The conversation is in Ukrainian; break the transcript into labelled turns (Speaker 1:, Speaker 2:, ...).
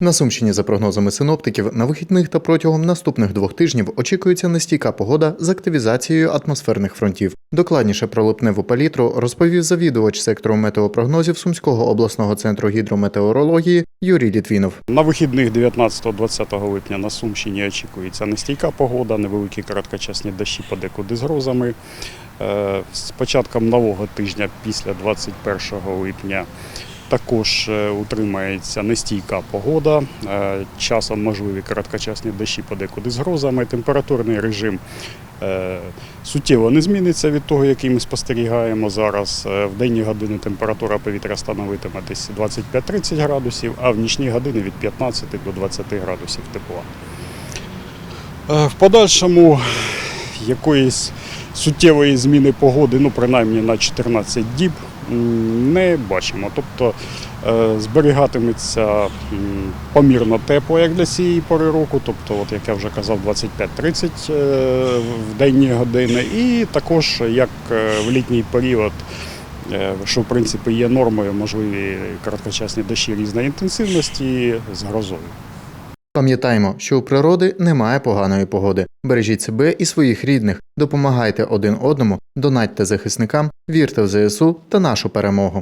Speaker 1: На Сумщині, за прогнозами синоптиків, на вихідних та протягом наступних двох тижнів очікується нестійка погода з активізацією атмосферних фронтів. Докладніше про липневу палітру розповів завідувач сектору метеопрогнозів Сумського обласного центру гідрометеорології Юрій Літвінов.
Speaker 2: На вихідних 19-20 липня на Сумщині очікується нестійка погода, невеликі короткочасні дощі подекуди з грозами. Е, З початком нового тижня після 21 липня також е, утримається нестійка погода. Е, Часом можливі короткочасні дощі подекуди з грозами. Температурний режим е, суттєво не зміниться від того, який ми спостерігаємо зараз. В денні години температура повітря становитиме десь 25-30 градусів, а в нічні години від 15 до 20 градусів тепла. В подальшому якоїсь суттєвої зміни погоди, ну принаймні на 14 діб, не бачимо. Тобто е, зберігатиметься помірно тепло, як для цієї пори року, тобто, от, як я вже казав, 25-30 е, в денні години, і також як е, в літній період. Що в принципі є нормою, можливі короткочасні дощі різної інтенсивності з грозою.
Speaker 1: Пам'ятаємо, що у природи немає поганої погоди. Бережіть себе і своїх рідних, допомагайте один одному, донатьте захисникам, вірте в ЗСУ та нашу перемогу.